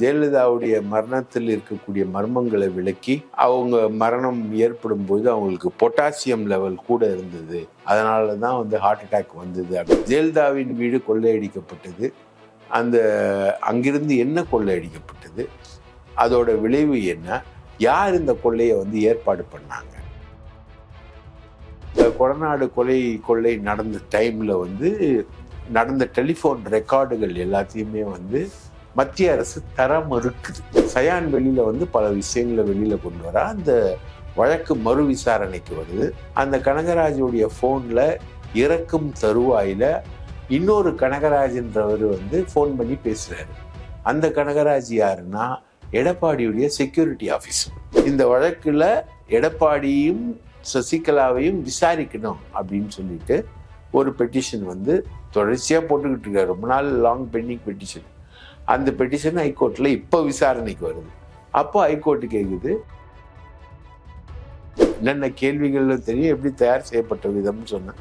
ஜெயலலிதாவுடைய மரணத்தில் இருக்கக்கூடிய மர்மங்களை விளக்கி அவங்க மரணம் ஏற்படும் போது அவங்களுக்கு பொட்டாசியம் லெவல் கூட இருந்தது. அதனால தான் வந்து ஹார்ட் அட்டாக் வந்தது. அப்படி ஜெயலலிதாவின் வீடு கொள்ளையடிக்கப்பட்டது. அந்த அங்கிருந்து என்ன கொள்ளையடிக்கப்பட்டது? அதோட விளைவு என்ன? யார் இந்த கொள்ளையை வந்து ஏற்பாடு பண்ணாங்க? இந்த கொடநாடு கொலை கொள்ளை நடந்த டைமில் வந்து நடந்த டெலிஃபோன் ரெக்கார்டுகள் எல்லாத்தையுமே வந்து மத்திய அரசு தரம் மறுக்குது. சயான் வெளியில வந்து பல விஷயங்களை வெளியில கொண்டு வர. அந்த வழக்கு மறு விசாரணைக்கு வருது. அந்த கனகராஜுடைய ஃபோனில் இறக்கும் தருவாயில இன்னொரு கனகராஜன்றவர் வந்து ஃபோன் பண்ணி பேசுறாரு. அந்த கனகராஜ் யாருன்னா எடப்பாடியுடைய செக்யூரிட்டி ஆஃபீஸர் இந்த வழக்கில் எடப்பாடியும் சசிகலாவையும் விசாரிக்கணும் அப்படின்னு சொல்லிட்டு ஒரு பெட்டிஷன் வந்து தொடர்ச்சியாக போட்டுக்கிட்டு இருக்காரு. ரொம்ப நாள் லாங் பெண்டிங் பெட்டிஷன் அந்த பெட்டிஷன் ஹைகோர்ட்டில் இப்போ விசாரணைக்கு வருது. அப்போ ஹைகோர்ட்டு கேட்குது என்னென்ன கேள்விகள் தெரியும் எப்படி தயார் செய்யப்பட்ட விதம்னு சொன்னேன்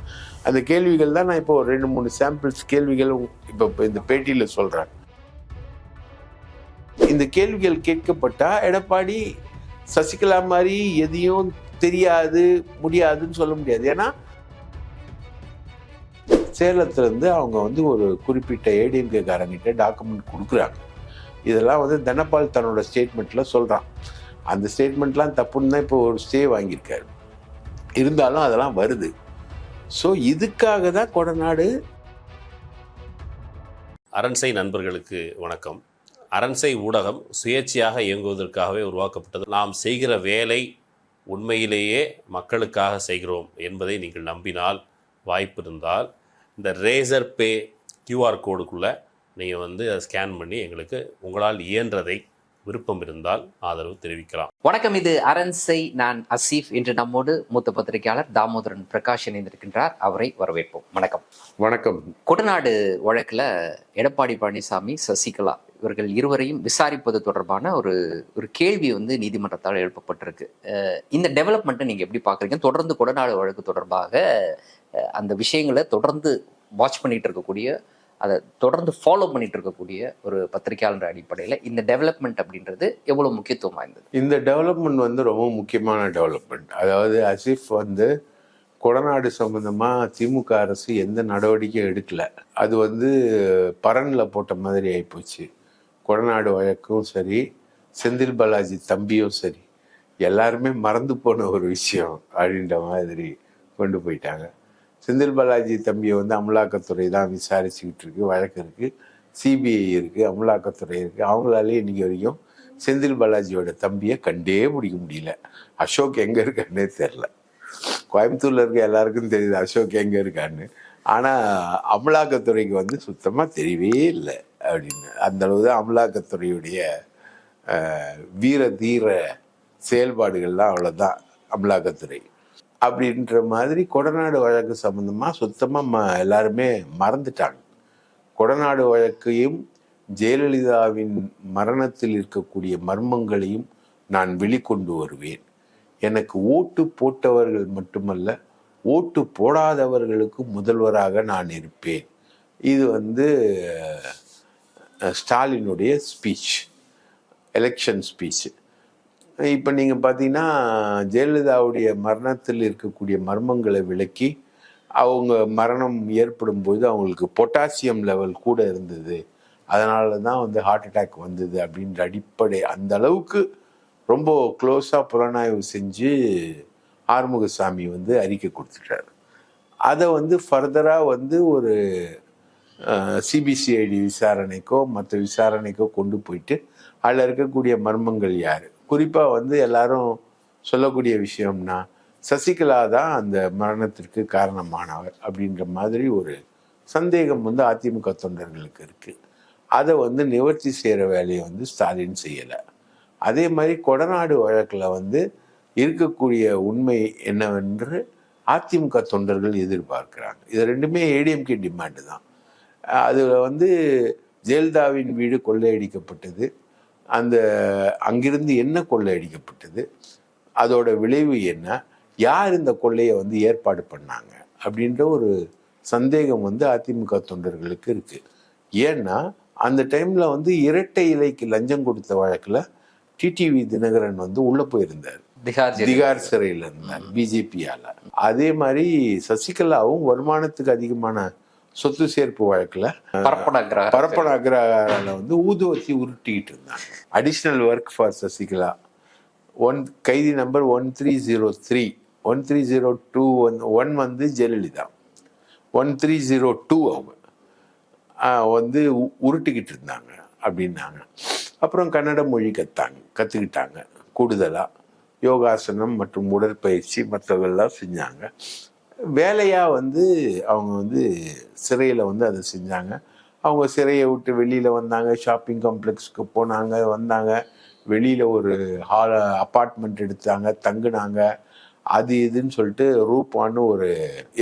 அந்த கேள்விகள் தான் நான் இப்போ ஒரு ரெண்டு மூணு சாம்பிள்ஸ் கேள்விகள் இப்போ இப்போ இந்த பேட்டியில் சொல்கிறேன் இந்த கேள்விகள் கேட்கப்பட்டா எடப்பாடி சசிகலா மாதிரி எதையும் தெரியாது முடியாதுன்னு சொல்ல முடியாது. ஏன்னா சேலத்துலேருந்து அவங்க வந்து ஒரு குறிப்பிட்ட ஏடிஎம்கேக்காரங்கிட்ட டாக்குமெண்ட் கொடுக்குறாங்க. இதெல்லாம் வந்து தனபால் தன்னோட ஸ்டேட்மெண்ட்டில் சொல்கிறான் அந்த ஸ்டேட்மெண்ட்லாம் தப்புன்னு தான் இப்போ ஒரு ஸ்டே வாங்கியிருக்காரு. இருந்தாலும் அதெல்லாம் வருது. ஸோ இதுக்காக தான் கொடநாடு அரண்சை நண்பர்களுக்கு வணக்கம். அரண்சை ஊடகம் சுயேட்சையாக இயங்குவதற்காகவே உருவாக்கப்பட்டது. நாம் செய்கிற வேலை உண்மையிலேயே மக்களுக்காக செய்கிறோம் என்பதை நீங்கள் நம்பினால் வாய்ப்பு இருந்தால் இந்த ரேசர் பே கியூஆர் கோடுக்குள்ளே நீங்கள் வந்து அதை ஸ்கேன் பண்ணி எங்களுக்கு உங்களால் இயன்றதை விருப்பம் இருந்தால் ஆதரவு தெரிவிக்கலாம். வணக்கம் இது அரண்சை நான் அசீஃப். இன்று நம்மோடு மூத்த பத்திரிகையாளர் தாமோதரன் பிரகாஷ் இணைந்திருக்கின்றார். அவரை வரவேற்போம். வணக்கம். வணக்கம். கொடநாடு வழக்குல எடப்பாடி பழனிசாமி சசிகலா இவர்கள் இருவரையும் விசாரிப்பது தொடர்பான ஒரு ஒரு கேள்வி வந்து நீதிமன்றத்தால் எழுப்பப்பட்டிருக்கு. இந்த டெவலப்மெண்ட்டை நீங்க எப்படி பாக்குறீங்க தொடர்ந்து கொடநாடு வழக்கு தொடர்பாக அந்த விஷயங்களை தொடர்ந்து வாட்ச் பண்ணிட்டு இருக்கக்கூடிய அதை தொடர்ந்து ஃபாலோ பண்ணிட்டு இருக்கக்கூடிய ஒரு பத்திரிகையாளர் அடிப்படையில் இந்த டெவலப்மெண்ட் அப்படின்றது எவ்வளவு முக்கியத்துவம் வாய்ந்தது? இந்த டெவலப்மெண்ட் வந்து ரொம்ப முக்கியமான டெவலப்மெண்ட் அதாவது அசிஃப் வந்து கொடநாடு சம்மந்தமாக திமுக அரசு எந்த நடவடிக்கையும் எடுக்கல. அது வந்து பரனில் போட்ட மாதிரி ஆகிப்போச்சு கொடநாடு வழக்கும் சரி செந்தில் பாலாஜி தம்பியும் சரி எல்லாருமே மறந்து போன ஒரு விஷயம் அப்படின்ற மாதிரி கொண்டு போயிட்டாங்க. செந்தில் பாலாஜி தம்பியை வந்து அமலாக்கத்துறை தான் விசாரிச்சுக்கிட்டு இருக்கு வழக்கு இருக்குது சிபிஐ இருக்குது அமலாக்கத்துறை இருக்குது அவங்களாலே இன்றைக்கி வரைக்கும் செந்தில் பாலாஜியோட தம்பியை கண்டே பிடிக்க முடியல. அசோக் எங்கே இருக்கான்னே தெரில கோயம்புத்தூரில் இருக்க எல்லாருக்கும் தெரியுது அசோக் எங்கே இருக்கான்னு ஆனால் அமலாக்கத்துறைக்கு வந்து சுத்தமாக தெரியவே இல்லை அப்படின்னு. அந்த அளவு தான் அமலாக்கத்துறையுடைய வீர தீர செயல்பாடுகள்லாம் அவ்வளோதான் அமலாக்கத்துறை. அப்படின்ற மாதிரி கொடநாடு வழக்கு சம்மந்தமாக சுத்தமாக ம- எல்லாருமே மறந்துட்டாங்க. கொடநாடு வழக்கையும் ஜெயலலிதாவின் மரணத்தில் இருக்கக்கூடிய மர்மங்களையும் நான் வெளிக்கொண்டு வருவேன். எனக்கு ஓட்டு போட்டவர்கள் மட்டுமல்ல ஓட்டு போடாதவர்களுக்கு முதல்வராக நான் இருப்பேன். இது வந்து ஸ்டாலினுடைய ஸ்பீச் எலெக்ஷன் ஸ்பீச்சு இப்போ நீங்கள் பார்த்தீங்கன்னா ஜெயலலிதாவுடைய மரணத்தில் இருக்கக்கூடிய மர்மங்களை விளக்கி அவங்க மரணம் ஏற்படும் போது அவங்களுக்கு பொட்டாசியம் லெவல் கூட இருந்தது. அதனால தான் வந்து ஹார்ட் அட்டாக் வந்தது அப்படின்ற அடிப்படை அந்த அளவுக்கு ரொம்ப க்ளோஸாக புலனாய்வு செஞ்சு ஆறுமுகசாமி வந்து அறிக்கை கொடுத்துட்டாரு. அதை வந்து ஃபர்தராக வந்து ஒரு சிபிசிஐடி விசாரணைக்கோ மற்ற விசாரணைக்கோ கொண்டு போயிட்டு அதில் இருக்கக்கூடிய மர்மங்கள் யார்? குறிப்பாக வந்து எல்லாரும் சொல்லக்கூடிய விஷயம்னா சசிகலா தான் அந்த மரணத்திற்கு காரணமானவர் அப்படின்ற மாதிரி ஒரு சந்தேகம் வந்து அதிமுக தொண்டர்களுக்கு இருக்குது அதை வந்து நிவர்த்தி செய்கிற வேலையை வந்து ஸ்டாலின் செய்யலை. அதே மாதிரி கொடநாடு வழக்கில் வந்து இருக்கக்கூடிய உண்மை என்னவென்று அதிமுக தொண்டர்கள் எதிர்பார்க்கிறாங்க. இது ரெண்டுமே ஏடிஎம்கே டிமாண்டு தான். அதில் வந்து ஜெயலலிதாவின் வீடு கொள்ளையடிக்கப்பட்டது. அந்த அங்கிருந்து என்ன கொள்ளையடிக்கப்பட்டது அதோட விளைவு என்ன? யார் இந்த கொள்ளையை வந்து ஏற்பாடு பண்ணாங்க? அப்படின்ற ஒரு சந்தேகம் வந்து அதிமுக தொண்டர்களுக்கு இருக்கு. ஏன்னா அந்த டைம்ல வந்து இரட்டை இலைக்கு லஞ்சம் கொடுத்த வழக்குல டிடிவி தினகரன் வந்து உள்ள போயிருந்தார். திகார். திகார் சிறையில் இருந்தார் பிஜேபியால. அதே மாதிரி சசிகலாவும் வருமானத்துக்கு அதிகமான சொத்து சேர்ப்பு வழக்குல பரப்பன அக்ரஹாரம். பரப்பன அக்ரஹாரால வந்து ஊதுவத்தி உருட்டிக்கிட்டு இருந்தாங்க additional work for Sasikala one கைதி number one three zero three one three zero two one one வந்து Jayalalithaa. One three zero two அவங்க. வந்து உருட்டிக்கிட்டு இருந்தாங்க அப்படின்னாங்க. அப்புறம் கன்னட மொழி கத்தாங்க கற்றுக்கிட்டாங்க கூடுதலாக யோகாசனம் மற்றும் உடற்பயிற்சி மற்றவெல்லாம் செஞ்சாங்க. வேலையாக வந்து அவங்க வந்து சிறையில் வந்து அதை செஞ்சாங்க. அவங்க சிறையை விட்டு வெளியில் வந்தாங்க. ஷாப்பிங் காம்ப்ளெக்ஸ்க்கு போனாங்க வந்தாங்க. வெளியில் ஒரு ஹால அப்பார்ட்மெண்ட் எடுத்தாங்க தங்குனாங்க. அது இதுன்னு சொல்லிட்டு ரூபான்னு ஒரு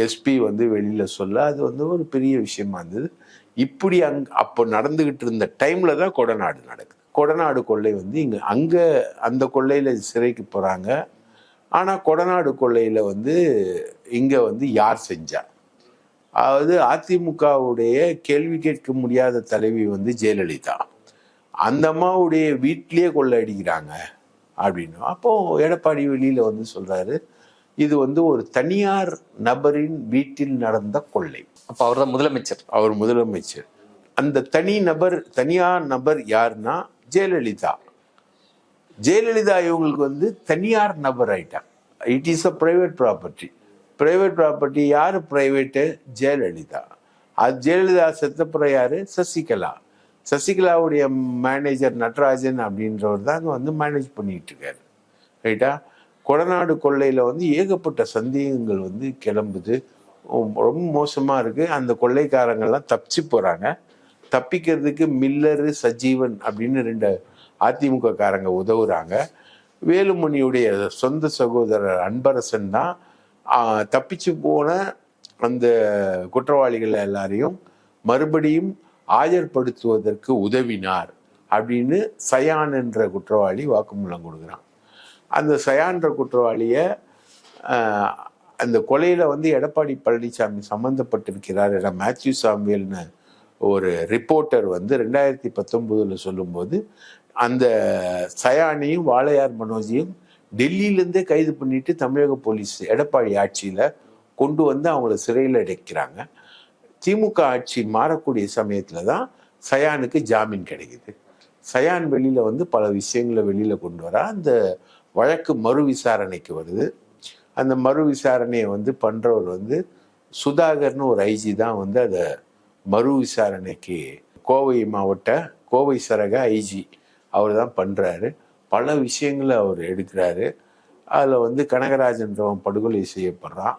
எஸ்பி வந்து வெளியில் சொல்ல அது வந்து ஒரு பெரிய விஷயமா இருந்தது. இப்படி அங் அப்போ நடந்துக்கிட்டு இருந்த டைமில் தான் கொடநாடு நடக்குது. கொடநாடு கொள்ளை வந்து இங்கே அங்கே அந்த கொள்ளையில் சிறைக்கு போகிறாங்க ஆனால் கொடநாடு கொள்ளையில் வந்து இங்கே வந்து யார் செஞ்சா? அதாவது அதிமுகவுடைய கேள்வி கேட்க முடியாத தலைவி வந்து ஜெயலலிதா. அந்த அம்மாவுடைய வீட்டிலேயே கொள்ளை அடிக்கிறாங்க அப்படின்னு. அப்போ எடப்பாடி வெளியில வந்து சொல்றாரு இது வந்து ஒரு தனியார் நபரின் வீட்டில் நடந்த கொள்ளை. அப்ப அவர்தான் முதலமைச்சர். அவர் முதலமைச்சர். அந்த தனி நபர் தனியார் நபர் யாருன்னா ஜெயலலிதா. ஜெயலலிதா இவங்களுக்கு வந்து தனியார் நபர் ஆயிட்டாங்க. It is a private property private property யார்? ப்ரைவேட்டு ஜெயலலிதா. அது ஜெயலலிதா செத்தப்புறம் யார்? சசிகலா. சசிகலாவுடைய மேனேஜர் நடராஜன் அப்படின்றவர் தான் அங்கே வந்து மேனேஜ் பண்ணிட்டு இருக்காரு. ரைட்டா கொடநாடு கொள்ளையில் வந்து ஏகப்பட்ட சந்தேகங்கள் வந்து கிளம்புது. ரொம்ப மோசமாக இருக்குது அந்த கொள்ளைக்காரங்கள்லாம் தப்பிச்சு போகிறாங்க தப்பிக்கிறதுக்கு மில்லரு சஜீவன் அப்படின்னு ரெண்டு அதிமுக காரங்க உதவுறாங்க. வேலுமணியுடைய சொந்த சகோதரர் அன்பரசன் தான் தப்பிச்சு போன அந்த குற்றவாளிகள் எல்லாரையும் மறுபடியும் ஆஜர்படுத்துவதற்கு உதவினார் அப்படின்னு சயான் என்ற குற்றவாளி வாக்குமூலம் கொடுக்குறான். அந்த சயான்ற குற்றவாளிய அந்த கொலையில வந்து எடப்பாடி பழனிசாமி சம்பந்தப்பட்டிருக்கிறார் என மேத்யூ சாமியல்னு ஒரு ரிப்போர்ட்டர் வந்து ரெண்டாயிரத்தி பத்தொன்பதுல சொல்லும்போது அந்த சயானையும் வாளையார் மனோஜையும் டெல்லியிலேருந்தே கைது பண்ணிட்டு தமிழக போலீஸ் எடப்பாடி ஆட்சியில் கொண்டு வந்து அவங்கள சிறையில் அடைக்கிறாங்க. திமுக ஆட்சி மாறக்கூடிய சமயத்தில் தான் சயானுக்கு ஜாமீன் கிடைக்குது. சயான் வெளியில் வந்து பல விஷயங்களை வெளியில் கொண்டு வர. அந்த வழக்கு மறு விசாரணைக்கு வருது. அந்த மறு விசாரணையை வந்து பண்ணுறவர் வந்து சுதாகர்னு ஒரு ஐஜி தான் வந்து அதை மறு விசாரணைக்கு கோவை மாவட்ட கோவை சரக ஐஜி அவர் தான் பண்ணுறாரு பல விஷயங்களை அவர் எடுக்கிறாரு. அதில் வந்து கனகராஜன்றவன் படுகொலை செய்யப்படுறான்.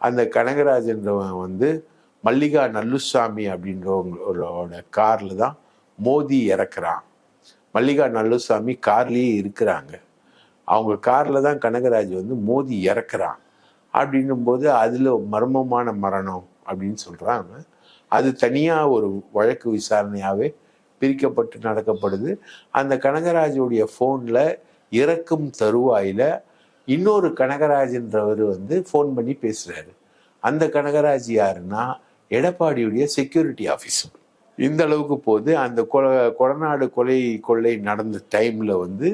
அந்த கனகராஜன்றவன் வந்து மல்லிகா நல்லுசாமி அப்படின்றவங்களோட காரில் தான் மோதி இறக்குறான். மல்லிகா நல்லுசாமி கார்லேயே இருக்கிறாங்க. அவங்க காரில் தான் கனகராஜ் வந்து மோதி இறக்குறான். அப்படின்னும் போது அதில் மர்மமான மரணம் அப்படின்னு சொல்கிறாங்க அது தனியாக ஒரு வழக்கு விசாரணையாகவே பிரிக்கப்பட்டு நடக்கப்படுது. அந்த கனகராஜுடைய ஃபோனில் இறக்கும் தருவாயில் இன்னொரு கனகராஜ்ன்றவர் வந்து ஃபோன் பண்ணி பேசுகிறாரு அந்த கனகராஜ் யாருன்னா எடப்பாடியுடைய செக்யூரிட்டி ஆஃபீஸர் இந்த அளவுக்கு போது அந்த கொலை கொடநாடு கொலை கொள்ளை நடந்த டைமில் வந்து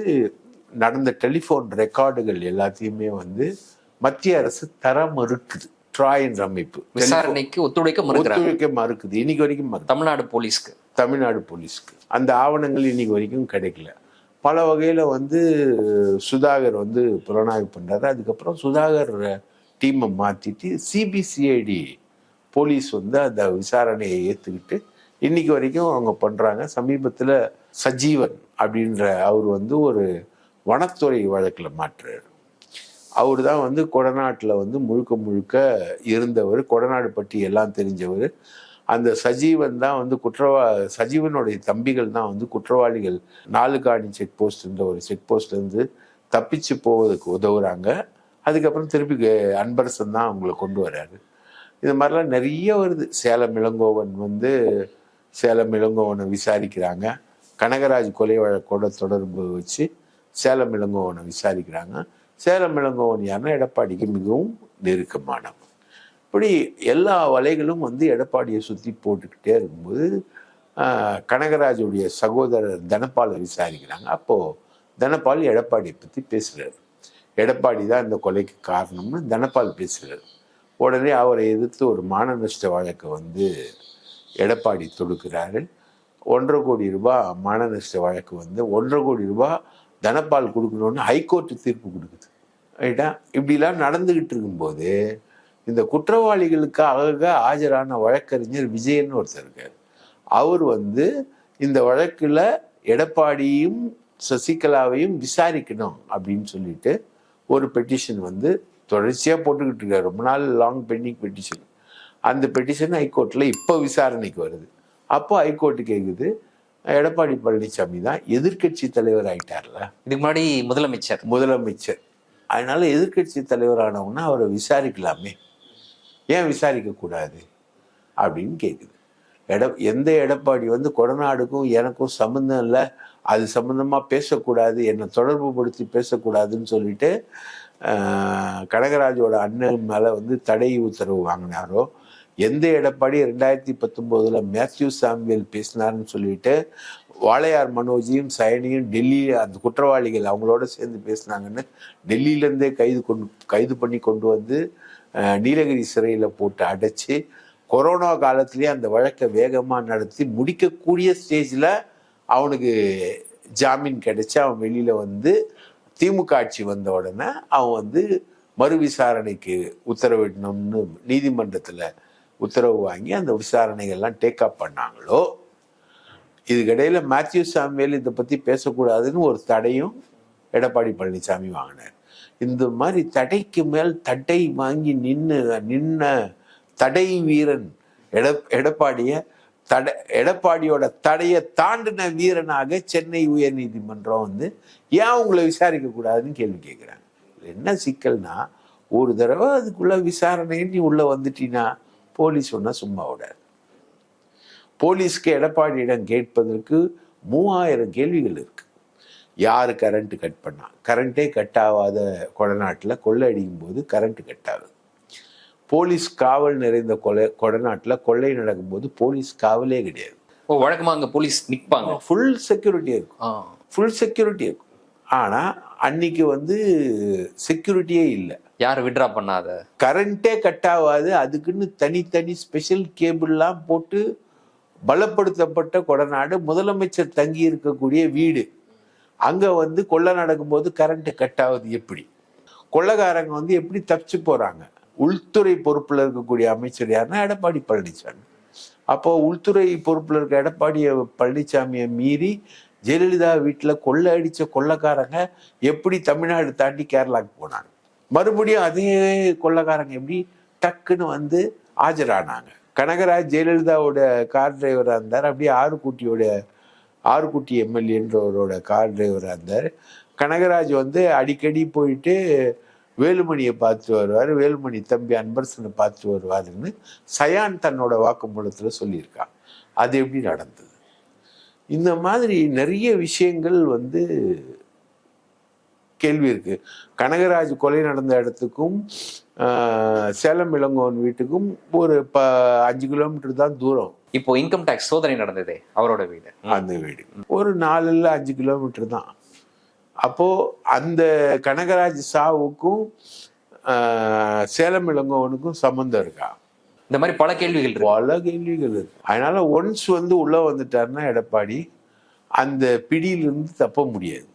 நடந்த டெலிஃபோன் ரெக்கார்டுகள் எல்லாத்தையுமே வந்து மத்திய அரசு தர மறுக்குது ட்ராய் என்ற அமைப்பு. விசாரணைக்கு ஒத்துழைக்க ஒத்துழைக்க மறுக்குது. இன்னைக்கு வரைக்கும் தமிழ்நாடு போலீஸ்க்கு. தமிழ்நாடு போலீஸ்க்கு. அந்த ஆவணங்கள் இன்னைக்கு வரைக்கும் கிடைக்கல. பல வகையில் வந்து சுதாகர் வந்து புலனாய்வு பண்ணுறாரு அதுக்கப்புறம் சுதாகர் டீமை மாற்றிட்டு சிபிசிஐடி போலீஸ் வந்து அந்த விசாரணையை ஏற்றுக்கிட்டு இன்னைக்கு வரைக்கும் அவங்க பண்ணுறாங்க சமீபத்தில் சஜீவன் அப்படின்ற அவர் வந்து ஒரு வனத்துறை வழக்கில் மாற்றுறாரு அவர் தான் வந்து கொடநாட்டில் வந்து முழுக்க முழுக்க இருந்தவர் கொடநாடு பற்றி எல்லாம் தெரிஞ்சவர். அந்த சஜீவன் தான் வந்து குற்றவா சஜீவனுடைய தம்பிகள் தான் வந்து குற்றவாளிகள். நாலுகாணி செக் போஸ்ட்ன்ற ஒரு செக் போஸ்ட்லேருந்து தப்பிச்சு போவதுக்கு உதவுறாங்க. அதுக்கப்புறம் திருப்பி அன்பரசன் தான் அவங்கள கொண்டு வர்றாரு. இது மாதிரிலாம் நிறைய வருது. சேலம் இளங்கோவன் வந்து சேலம் இளங்கோவனை விசாரிக்கிறாங்க. கனகராஜ் கொலை வழக்கோட தொடர்பு வச்சு சேலம் இளங்கோவனை விசாரிக்கிறாங்க. சேலம் இளங்கோவன் யாருன்னா எடப்பாடிக்கு மிகவும் நெருக்கமானவன். இப்படி எல்லா வலைகளும் வந்து எடப்பாடியை சுற்றி போட்டுக்கிட்டே இருக்கும்போது கனகராஜுடைய சகோதரர் தனபாலை விசாரிக்கிறாங்க. அப்போது தனபால் எடப்பாடியை பற்றி பேசுகிறார் எடப்பாடி தான் இந்த கொலைக்கு காரணம்னு தனபால் பேசுகிறார் உடனே அவரை எதிர்த்து ஒரு மான நஷ்ட வழக்கை வந்து எடப்பாடி தொடுக்கிறாரு. ஒன்றரை கோடி ரூபாய் மான நஷ்ட வழக்கு வந்து ஒன்றரை கோடி ரூபாய் தனப்பால் கொடுக்கணும்னு ஹைகோர்ட்டு தீர்ப்பு கொடுக்குது. ரைட்டா? இப்படிலாம் நடந்துக்கிட்டு இருக்கும்போது இந்த குற்றவாளிகளுக்காக ஆஜரான வழக்கறிஞர் விஜயன் ஒருத்தர் இருக்கார். அவர் வந்து இந்த வழக்கில் எடப்பாடியும் சசிகலாவையும் விசாரிக்கணும் அப்படின்னு சொல்லிட்டு ஒரு பெட்டிஷன் வந்து தொடர்ச்சியாக போட்டுக்கிட்டு இருக்காரு. ரொம்ப நாள் லாங் பெண்டிங் பெட்டிஷன் அந்த பெட்டிஷன் ஹைகோர்ட்டில் இப்போ விசாரணைக்கு வருது. அப்போ ஹைகோர்ட்டு கேட்குது எடப்பாடி பழனிசாமி தான் எதிர்க்கட்சி தலைவர் ஆயிட்டார்ல. இதுக்கு முன்னாடி முதலமைச்சர். முதலமைச்சர். அதனால எதிர்க்கட்சி தலைவரானவங்கன்னா அவரை விசாரிக்கலாமே. ஏன் விசாரிக்கக்கூடாது அப்படின்னு கேட்குது எட எந்த எடப்பாடி வந்து கொடநாடுக்கும் எனக்கும் சம்மந்தம் இல்லை அது சம்மந்தமாக பேசக்கூடாது என்னை தொடர்பு படுத்தி பேசக்கூடாதுன்னு சொல்லிட்டு கனகராஜோட அண்ணன் மேலே வந்து தடை உத்தரவு வாங்கினாரோ எந்த எடப்பாடி ரெண்டாயிரத்தி பத்தொம்போதில் மேத்யூ சாமுவேல் பேசினார்னு சொல்லிட்டு வாளையார் மனோஜியும் சயனியும் டெல்லி அந்த குற்றவாளிகள் அவங்களோட சேர்ந்து பேசினாங்கன்னு டெல்லியிலேருந்தே கைது கொண்டு கைது பண்ணி கொண்டு வந்து நீலகிரி சிறையில் போட்டு அடைச்சி கொரோனா காலத்திலேயே அந்த வழக்கை வேகமாக நடத்தி முடிக்கக்கூடிய ஸ்டேஜில் அவனுக்கு ஜாமீன் கிடைச்சி அவன் வெளியில் வந்து திமுக ஆட்சி வந்த உடனே அவன் வந்து மறு விசாரணைக்கு உத்தரவிடணும்னு நீதிமன்றத்தில் உத்தரவு வாங்கி அந்த விசாரணைகள்லாம் டேக்அப் பண்ணாங்களோ இதுக்கிடையில் மேத்யூ சாமுவேல் இதை பற்றி பேசக்கூடாதுன்னு ஒரு தடையும் எடப்பாடி பழனிசாமி வாங்கினார். இந்த மாதிரி தடைக்கு மேல் தடை வாங்கி நின்று நின்ன தடை வீரன் எட எடப்பாடிய தடை எடப்பாடியோட தடையை தாண்டின வீரனாக சென்னை உயர்நீதிமன்றம் வந்து ஏன் உங்களை விசாரிக்க கூடாதுன்னு கேள்வி கேட்குறாங்க. என்ன சிக்கல்னா ஒரு தடவை அதுக்குள்ள விசாரணை நீ உள்ள வந்துட்டீன்னா போலீஸ் ஒன்றா சும்மா விடாது. போலீஸ்க்கு எடப்பாடியிடம் கேட்பதற்கு மூவாயிரம் கேள்விகள் இருக்கு. யார் கரண்ட் கட் பண்ணா? கரண்ட்டே கட் ஆகாத கொடநாட்டில் கொள்ளை அடிக்கும் போது கரண்ட் கட் ஆகுது. போலீஸ் காவல் நிறைந்த கொலை கொடநாட்டில் கொள்ளை நடக்கும்போது போலீஸ் காவலே கிடையாது. ஓ வழக்கமா அங்க போலீஸ் நிப்பாங்க. ஃபுல் செக்யூரிட்டி இருக்கும். ஃபுல் செக்யூரிட்டி இருக்கும். ஆனால் அன்னைக்கு வந்து செக்யூரிட்டியே இல்லை. யார் விட்ரா பண்ணாத? கரண்ட்டே கட் ஆகாது. அதுக்குன்னு தனித்தனி ஸ்பெஷல் கேபிள்லாம் போட்டு பலப்படுத்தப்பட்ட கொடநாடு. முதலமைச்சர் தங்கி இருக்கக்கூடிய வீடு. அங்கே வந்து கொள்ளை நடக்கும்போது கரண்ட்டு கட் ஆகுது எப்படி? கொள்ளைக்காரங்க வந்து எப்படி தப்பிச்சு போகிறாங்க உள்துறை பொறுப்பில் இருக்கக்கூடிய அமைச்சர் யாருன்னா எடப்பாடி பழனிசாமி அப்போ உள்துறை பொறுப்பில் இருக்க எடப்பாடி பழனிசாமியை மீறி ஜெயலலிதா வீட்டில் கொள்ளை அடித்த கொள்ளைக்காரங்க எப்படி தமிழ்நாடு தாண்டி கேரளாவுக்கு போனாங்க? மறுபடியும் அதே கொள்ளைக்காரங்க எப்படி டக்குன்னு வந்து ஆஜரானாங்க. கனகராஜ் ஜெயலலிதாவோட கார் டிரைவராக இருந்தார். அப்படியே ஆறுக்குட்டியோட ஆறுக்குட்டி எம்எல்ஏன்றவரோட கார் டிரைவராக இருந்தார். கனகராஜ் வந்து அடிக்கடி போயிட்டு வேலுமணியை பார்த்துட்டு வருவார். வேலுமணி தம்பி அன்பரசனை பார்த்துட்டு வருவாருன்னு சயான் தன்னோட வாக்குமூலத்தில் சொல்லியிருக்கான் அது எப்படி நடந்தது? இந்த மாதிரி நிறைய விஷயங்கள் வந்து கேள்வி இருக்கு. கனகராஜ் கொலை நடந்த இடத்துக்கும் சேலம் இளங்கோவன் வீட்டுக்கும் ஒரு ப அஞ்சு கிலோமீட்டர் தான் தூரம். இப்போ இன்கம் டேக்ஸ் சோதனை நடந்ததே அவரோட வீடு. அந்த வீடு. ஒரு நாலு இல்ல அஞ்சு கிலோமீட்டர் தான். அப்போ அந்த கனகராஜ் சாவுக்கும் சேலம் இளங்கோவனுக்கும் சம்மந்தம் இருக்கா? இந்த மாதிரி பல கேள்விகள் பல கேள்விகள் இருக்கு. அதனால ஒன்ஸ் வந்து உள்ள வந்துட்டாருன்னா எடப்பாடி அந்த பிடியிலிருந்து தப்ப முடியாது.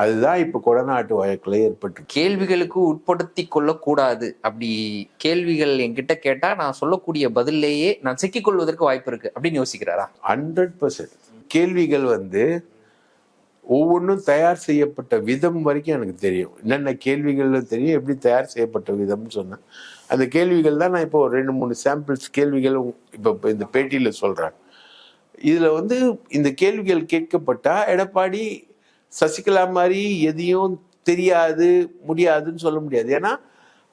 அதுதான் இப்ப கொடநாட்டு வழக்குல ஏற்பட்டு கேள்விகளுக்கு உட்படுத்தி கொள்ளக்கூடாது. அப்படி கேள்விகள் என்கிட்ட கேட்டா நான் சொல்லக்கூடிய பதிலேயே நான் சிக்கிக்கொள்வதற்கு வாய்ப்பு இருக்கு. அப்படின்னு யோசிக்கிறாரா? Hundred percent. கேள்விகள் வந்து ஒவ்வொன்றும் தயார் செய்யப்பட்ட விதம் வரைக்கும் எனக்கு தெரியும். என்னென்ன கேள்விகள் தெரியும் எப்படி தயார் செய்யப்பட்ட விதம்னு சொன்னேன் அந்த கேள்விகள் தான் நான் இப்போ ஒரு ரெண்டு மூணு சாம்பிள்ஸ் கேள்விகள் இப்போ இந்த பேட்டியில் சொல்கிறேன் இதில் வந்து இந்த கேள்விகள் கேட்கப்பட்டா எடப்பாடி சசிகலா மாதிரி எதையும் தெரியாது முடியாதுன்னு சொல்ல முடியாது. ஏன்னா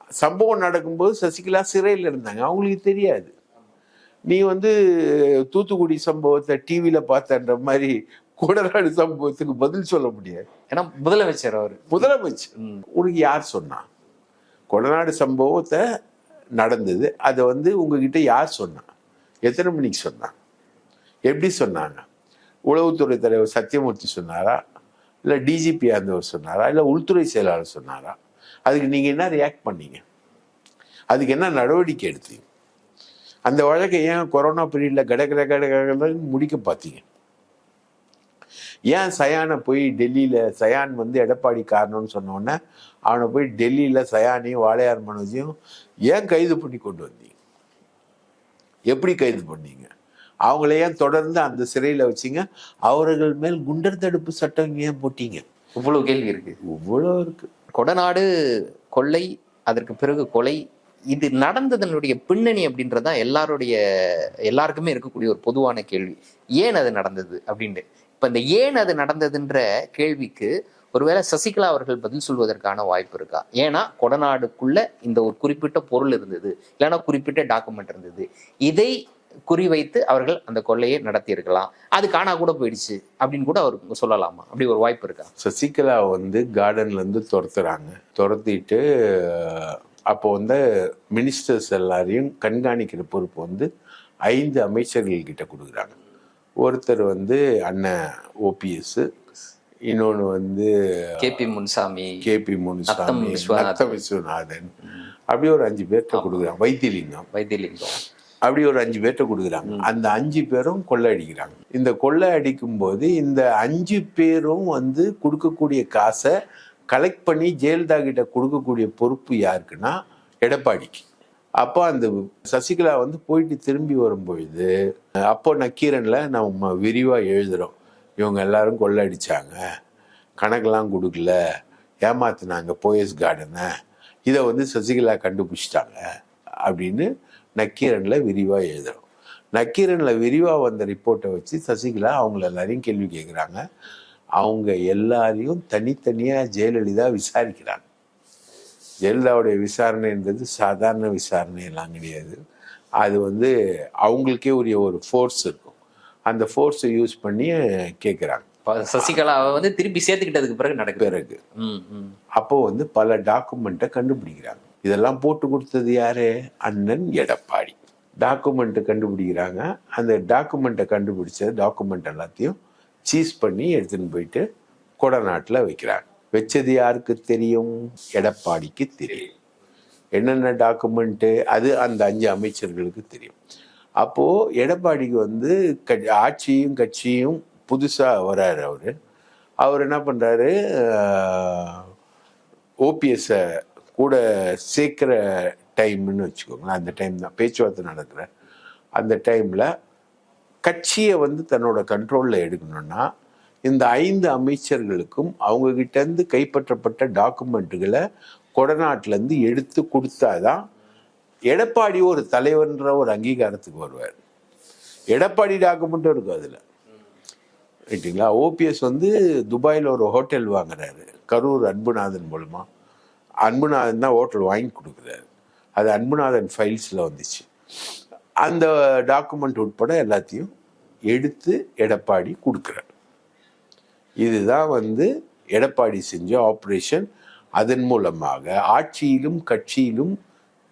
சம்பவம் நடக்கும்போது சசிகலா சிறையில் இருந்தாங்க. அவங்களுக்கு தெரியாது. நீ வந்து தூத்துக்குடி சம்பவத்தை டிவியில பார்த்தன்ற மாதிரி கொடநாடு சம்பவத்துக்கு பதில் சொல்ல முடியாது. ஏன்னா முதலமைச்சர் அவரு. முதலமைச்சர். உனக்கு யார் சொன்னா? கொடநாடு சம்பவத்தை நடந்தது. அதை வந்து உங்ககிட்ட யார் சொன்னா? எத்தனை மணிக்கு சொன்னா? எப்படி சொன்னாங்க? உளவுத்துறை தலைவர் சத்தியமூர்த்தி சொன்னாரா? இல்லை டிஜிபி இருந்தவர் சொன்னாரா? இல்லை உள்துறை செயலாளர் சொன்னாரா? அதுக்கு நீங்கள் என்ன ரியாக்ட் பண்ணீங்க? அதுக்கு என்ன நடவடிக்கை எடுத்தீங்க? அந்த வழக்கை ஏன் கொரோனா பீரியடில் கட கட கட முடிக்க பார்த்தீங்க? ஏன் சயானை போய் டெல்லியில் சயான் வந்து எடப்பாடி காரணம்னு சொன்னோடனே அவனை போய் டெல்லியில் சயானையும் வாழையார் மனோஜையும் ஏன் கைது பண்ணி கொண்டு வந்தீங்க? எப்படி கைது பண்ணீங்க? அவங்கள ஏன் தொடர்ந்து அந்த சிறையில் வச்சீங்க? அவர்கள் மேல் குண்டர் தடுப்பு சட்டம் ஏன் போட்டீங்க? இவ்வளவு கேள்வி இருக்கு. இவ்வளோ இருக்கு. கொடநாடு கொள்ளை அதற்கு பிறகு கொலை இது நடந்ததனுடைய பின்னணி அப்படின்றதா எல்லாருடைய எல்லாருக்குமே இருக்கக்கூடிய ஒரு பொதுவான கேள்வி. ஏன் அது நடந்தது அப்படின்ட்டு. இப்ப இந்த ஏன் அது நடந்ததுன்ற கேள்விக்கு ஒருவேளை சசிகலா அவர்கள் பதில் சொல்வதற்கான வாய்ப்பு இருக்கா? ஏன்னா கொடநாடுக்குள்ள இந்த ஒரு குறிப்பிட்ட பொருள் இருந்தது. இல்லைன்னா குறிப்பிட்ட டாக்குமெண்ட் இருந்தது. இதை குறிவைத்து அவர்கள் அந்த கொள்ளையை நடத்தியிருக்கலாம். அது காணா கூட போயிடுச்சு அப்படின்னு கூட அவர் சொல்லலாமா? அப்படி ஒரு வாய்ப்பு இருக்கா? சசிகலா வந்து கார்டன்ல இருந்து துரத்துறாங்க. துரத்திட்டு அப்போ வந்து மினிஸ்டர்ஸ் எல்லாரையும் கண்காணிக்கிற பொறுப்பு வந்து ஐந்து அமைச்சர்கள் கிட்ட கொடுக்குறாங்க. ஒருத்தர் வந்து அண்ணன் ஓபிஎஸ் இன்னொன்று வந்து K P Munusamy KP Munusamy Viswanathan. Natham Viswanathan. அப்படி ஒரு அஞ்சு பேர்கிட்ட கொடுக்குறாங்க. வைத்தியலிங்கம் வைத்தியலிங்கம் அப்படி ஒரு அஞ்சு பேர்கிட்ட கொடுக்குறாங்க. அந்த அஞ்சு பேரும் கொள்ளை அடிக்கிறாங்க இந்த கொள்ளை அடிக்கும் போது இந்த அஞ்சு பேரும் வந்து கொடுக்கக்கூடிய காசை கலெக்ட் பண்ணி ஜெயலலிதா கிட்ட கொடுக்கக்கூடிய பொறுப்பு யாருக்குன்னா எடப்பாடிக்கு. அப்போ அந்த சசிகலா வந்து போயிட்டு திரும்பி வரும்பொழுது அப்போ நக்கீரன்ல நம்ம விரிவாக எழுதுறோம். இவங்க எல்லாரும் கொள்ளை அடிச்சாங்க கணக்கெல்லாம் கொடுக்கல. ஏமாத்துனாங்க. போயஸ் கார்டனை. இதை வந்து சசிகலா கண்டுபிடிச்சிட்டாங்க. அப்படின்னு நக்கீரன்ல விரிவாக எழுதுறோம் நக்கீரன்ல விரிவாக வந்த ரிப்போர்ட்டை வச்சு சசிகலா அவங்கள எல்லாரையும் கேள்வி கேட்குறாங்க அவங்க எல்லாரையும் தனித்தனியாக ஜெயலலிதா விசாரிக்கிறாங்க. ஜெயலலிதாவுடைய விசாரணைன்றது சாதாரண விசாரணை எல்லாம் கிடையாது. அது வந்து அவங்களுக்கே உரிய ஒரு ஃபோர்ஸ் இருக்கும். அந்த ஃபோர்ஸை யூஸ் பண்ணி கேட்குறாங்க சசிகலாவை வந்து திருப்பி சேர்த்துக்கிட்டதுக்கு பிறகு நடக்குது. பிறகு. ம், ம். அப்போ வந்து பல டாக்குமெண்ட்டை கண்டுபிடிக்கிறாங்க. இதெல்லாம் போட்டு கொடுத்தது யாரு? அண்ணன் எடப்பாடி. டாக்குமெண்ட்டை கண்டுபிடிக்கிறாங்க. அந்த டாக்குமெண்ட்டை கண்டுபிடிச்ச டாக்குமெண்ட் எல்லாத்தையும் சீஸ் பண்ணி எடுத்துன்னு போயிட்டு கொடநாட்டில் வைக்கிறாங்க. வச்சது யாருக்கு தெரியும்? எடப்பாடிக்கு தெரியும். என்னென்ன டாக்குமெண்ட்டு அது அந்த அஞ்சு அமைச்சர்களுக்கு தெரியும். அப்போது எடப்பாடிக்கு வந்து க- ஆட்சியும் கட்சியும் புதுசாக வராரு அவர். அவர் என்ன பண்ணுறாரு ஓபிஎஸ்ஸை கூட சேர்க்கிற டைம்னு வச்சுக்கோங்களேன். அந்த டைம் தான் பேச்சுவார்த்தை நடக்கிற அந்த டைமில் கட்சியை வந்து தன்னோட கண்ட்ரோலில் எடுக்கணும்னா இந்த ஐந்து அமைச்சர்களுக்கும் அவங்கக்கிட்டேருந்து கைப்பற்றப்பட்ட டாக்குமெண்ட்டுகளை கொடநாட்டிலேருந்து எடுத்து கொடுத்தாதான் எடப்பாடி ஒரு தலைவர்ன்ற ஒரு அங்கீகாரத்துக்கு வருவார். எடப்பாடி டாக்குமெண்ட்டும் இருக்கும் அதில். ரைட்டுங்களா ஓபிஎஸ் வந்து துபாயில் ஒரு ஹோட்டல் வாங்குறாரு. கரூர் அன்புநாதன் மூலமாக அன்புநாதன் தான் ஹோட்டல் வாங்கி கொடுக்குறாரு. அது அன்புநாதன் ஃபைல்ஸில் வந்துச்சு. அந்த டாக்குமெண்ட் உட்பட எல்லாத்தையும் எடுத்து எடப்பாடி கொடுக்குறார். இதுதான் வந்து எடப்பாடி செஞ்ச ஆப்ரேஷன் அதன் மூலமாக ஆட்சியிலும் கட்சியிலும்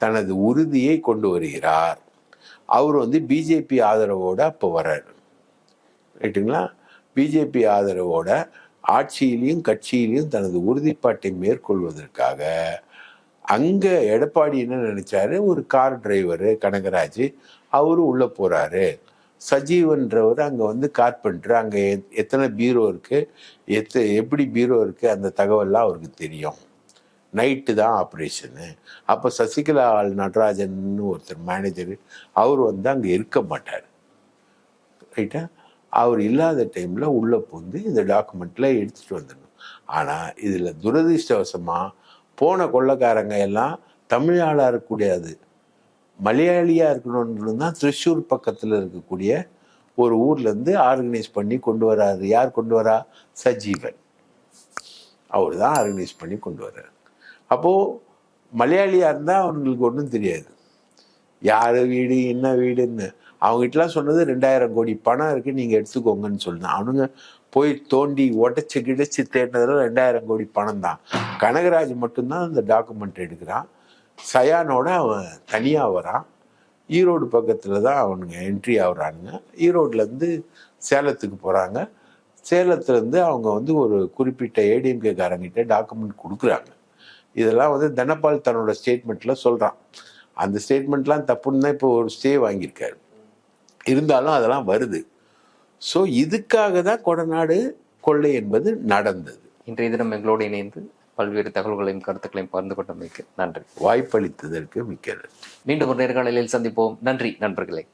தனது உறுதியை கொண்டு வருகிறார். அவர் வந்து பிஜேபி ஆதரவோடு அப்போ வர்றாரு. ரைட்டுங்களா பிஜேபி ஆதரவோட ஆட்சியிலையும் கட்சியிலையும் தனது உறுதிப்பாட்டை மேற்கொள்வதற்காக அங்க எடப்பாடி என்ன நினைச்சாரு? ஒரு கார் டிரைவரு கனகராஜ் அவரு உள்ள போறாரு. சஜீவன்றவர் அங்க வந்து கார்பெண்டர் அங்க எத்- எத்தனை பீரோ இருக்கு? எத்த எப்படி பீரோ இருக்கு? அந்த தகவல்லாம் அவருக்கு தெரியும். நைட்டு தான் ஆப்ரேஷனு. அப்போ சசிகலா ஆள் நடராஜன் ஒருத்தர் மேனேஜர் அவர் வந்து அங்கே இருக்க மாட்டார். ரைட்டா? அவர் இல்லாத டைமில் உள்ளே பூந்து இந்த டாக்குமெண்ட்டில் எடுத்துகிட்டு வந்துடணும். ஆனால் இதில் துரதிர்ஷ்டவசமாக போன கொள்ளக்காரங்க எல்லாம் தமிழ் ஆளாக இருக்கக்கூடாது மலையாளியாக இருக்கணும்னு தான் திருச்சூர் பக்கத்தில் இருக்கக்கூடிய ஒரு ஊர்லேருந்து ஆர்கனைஸ் பண்ணி கொண்டு வராரு. யார் கொண்டு வரா? சஜீவன். அவர் தான் ஆர்கனைஸ் பண்ணி கொண்டு வர்றார் அப்போது மலையாளியாக இருந்தால் அவங்களுக்கு ஒன்றும் தெரியாது. யார் வீடு என்ன வீடுன்னு. அவங்ககிட்டலாம் சொன்னது ரெண்டாயிரம் கோடி பணம் இருக்குது நீங்கள் எடுத்துக்கோங்கன்னு சொன்னேன் அவனுங்க போய் தோண்டி உடச்சி கிடச்சி தேடினதுல ரெண்டாயிரம் கோடி பணம் தான் கனகராஜ் மட்டும்தான் அந்த டாக்குமெண்ட் எடுக்கிறான். சயானோட அவன் தனியாக வரான். ஈரோடு பக்கத்தில் தான் அவனுங்க என்ட்ரி ஆகுறானுங்க. ஈரோட்லேருந்து சேலத்துக்கு போகிறாங்க சேலத்துலேருந்து அவங்க வந்து ஒரு குறிப்பிட்ட ஏடிஎம்கே காரங்கிட்ட டாக்குமெண்ட் கொடுக்குறாங்க. இதெல்லாம் வந்து தனபால் தன்னோட ஸ்டேட்மெண்ட்டில் சொல்கிறான் அந்த ஸ்டேட்மெண்ட்லாம் தப்புன்னு தான் இப்போ ஒரு ஸ்டே வாங்கியிருக்காரு. இருந்தாலும் அதெல்லாம் வருது. ஸோ இதுக்காக தான் கொடநாடு கொள்ளை என்பது நடந்தது. இன்றைய தினம் எங்களோடு இணைந்து பல்வேறு தகவல்களையும் கருத்துக்களையும் பகிர்ந்து கொண்டமைக்கு நன்றி. வாய்ப்பளித்ததற்கு மிக்க நன்றி. மீண்டும் ஒரு நேர்காணலில் சந்திப்போம். நன்றி நண்பர்களே.